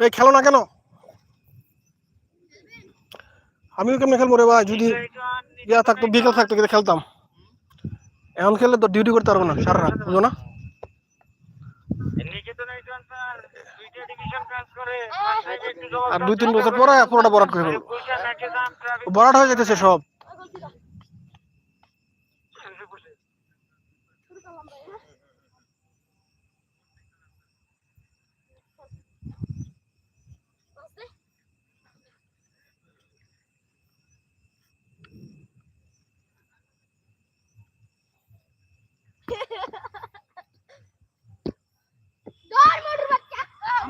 এই খেলো না কেন? আমিও কেমনে খেলব রে ভাই? যদি ইয়া থাকতো বিকেল থাকতো কিন্তু খেলতাম। এখন খেললে তো ডিউটি করতে পারব না সারা রাত বুঝো না? আর দুই তিন বছর পরে পুরোটা বরাট করে ফেলব। হয়ে যেতেছে সব।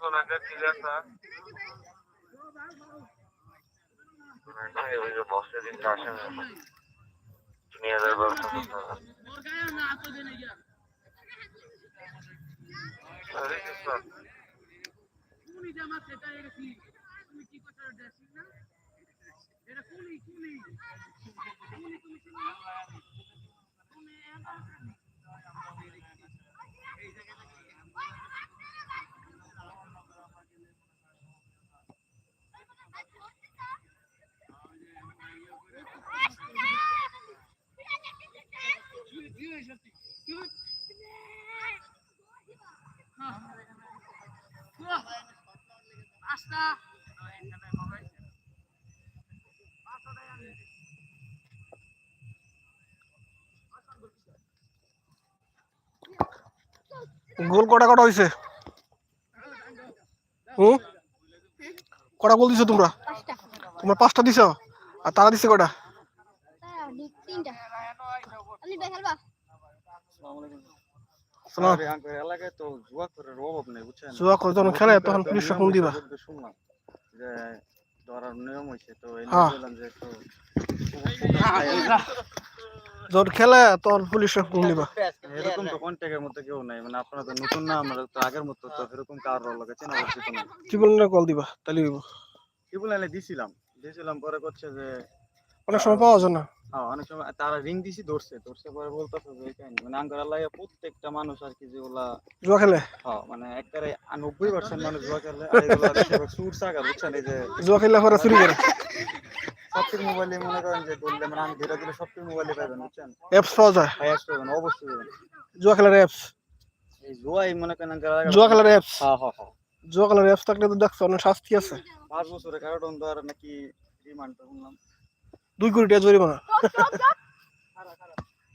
কোন একটা ক্লিয়ার স্যার ওই যে বসে দিন আসেন নিয়ে যাবে ব্যবস্থা করতে হবে মোর গায়ে না তো দেনে গিয়া আরে কি স্যার কোনি জামা সেটা এটা কি তুমি কি করছ ড্রেসিং না। এটা কোনি কোনি কোনি তুমি চিনো তুমি আস্তা গোল কটা কটা হয়েছে হুম কটা গোল দিছো তোমরা? তোমরা পাঁচটা দিছো? আর তারা দিছে কটা? জুয়া করে অভাব জুয়া করে যখন খেলে তখন পুলিশরা ফোন দিবা। ধরার নিয়ম হয়েছে তো হ্যাঁ। বললাম যে একটু যখন খেলে তখন পুলিশরা ফোন দিবা এরকম তো কন্ট্যাক্টের মধ্যে কেউ নাই মানে আপনারা তো নতুন না আমরা তো আগের মতো তো এরকম কারোর লাগে চেনা পরিচিত না কি বললে কল দিবা তাহলে। কি বলে দিছিলাম দিছিলাম পরে করছে যে অনেক সময় পাওয়া যায় না। হ্যাঁ অনেক সময় তারা রিং দিছি ধরছে। ধরছে পরে বলতেছে যে মানে আঙ্কার আল্লাহ প্রত্যেকটা মানুষ আর কি যেগুলা জুয়া খেলে? হ্যাঁ মানে একবারে নব্বই পার্সেন্ট মানুষ জুয়া খেলে আর এগুলা বেশিরভাগ সুর সাগা বুঝছেন? এই যে জুয়া খেললে পরে চুরি করে। সবটির মোবাইলে মনে করেন যে ধরলে মানে আমি ধীরে ধীরে সবটির মোবাইলে পাবেন বুঝছেন? অ্যাপস পাওয়া যায়। হায়াস পাবেন অবশ্যই পাবেন জুয়া খেলার অ্যাপস এই জুয়াই মনে করেন জুয়া খেলার অ্যাপস হ্যাঁ হ্যাঁ হ্যাঁ। জুয়া খেলার অ্যাপস থাকলে তো দেখছ অনেক শাস্তি আছে। পাঁচ বছরের কারণ তো আর নাকি রিমান্ড শুনলাম। দুই কোটি টাকা জরিমানা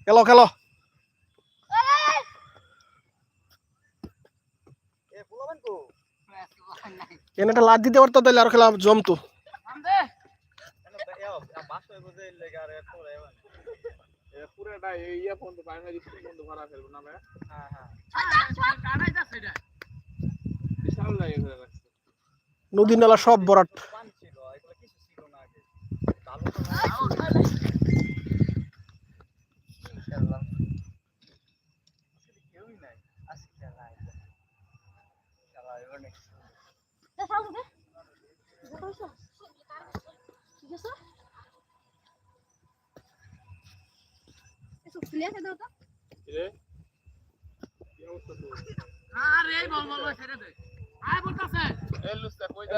খেলো খেলো এ বলবেন তো এনে একটা লাট দিতে পারতো তাহলে আর খেলা জমতো আমদে বাসায় বুঝে এর লেগে আর এত রে পুরোটা ইয়া পর্যন্ত প্রাইমারি স্কুল পর্যন্ত ভরা ফেলব না ভাই হ্যাঁ হ্যাঁ কানাই দা সেটা বিশাল লাগে ফেলে রাখছে নদী নালা সব বরাট পান ছিল এগুলো কিছু ছিল না আগে চালু তো নাই। ইনশাআল্লাহ। আসলে কেউই নাই আজকে নাই ইনশাআল্লাহ এবার next রে কি অবস্থা তো আরে বল বল ছেড়ে দে আয় বলতাছে এই লুস্তা কই যা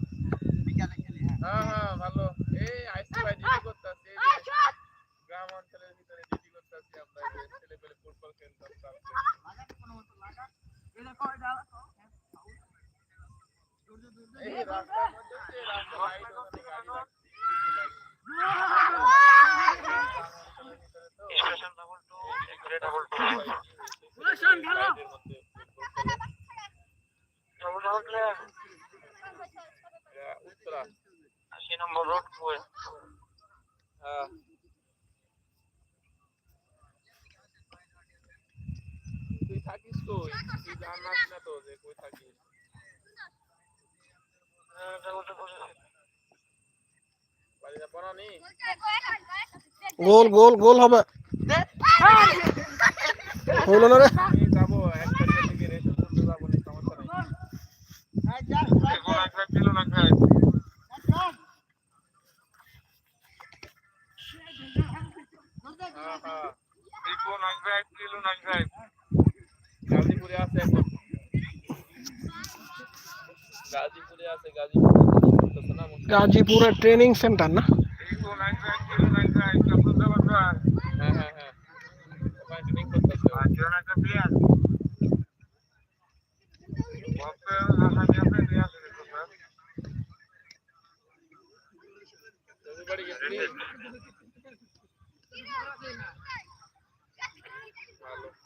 station double two double two জানাস না তো যে কই বানানি গোল গোল গোল হবে। হইল না রে? যাব একটা দিকে রেশন করতে যাব না সমস্যা নেই এখন একটা ছিল না খাই হ্যাঁ হ্যাঁ আসবে? এক কিলো নাচবে গাজীপুরে আছে একটা গাজীপুরে আছে গাজীপুরে গাজীপুরে ট্রেনিং সেন্টার না হ্যাঁ হ্যাঁ হ্যাঁ ট্রেনিং করতেছে আচ্ছা না প্লেয়ার Hello.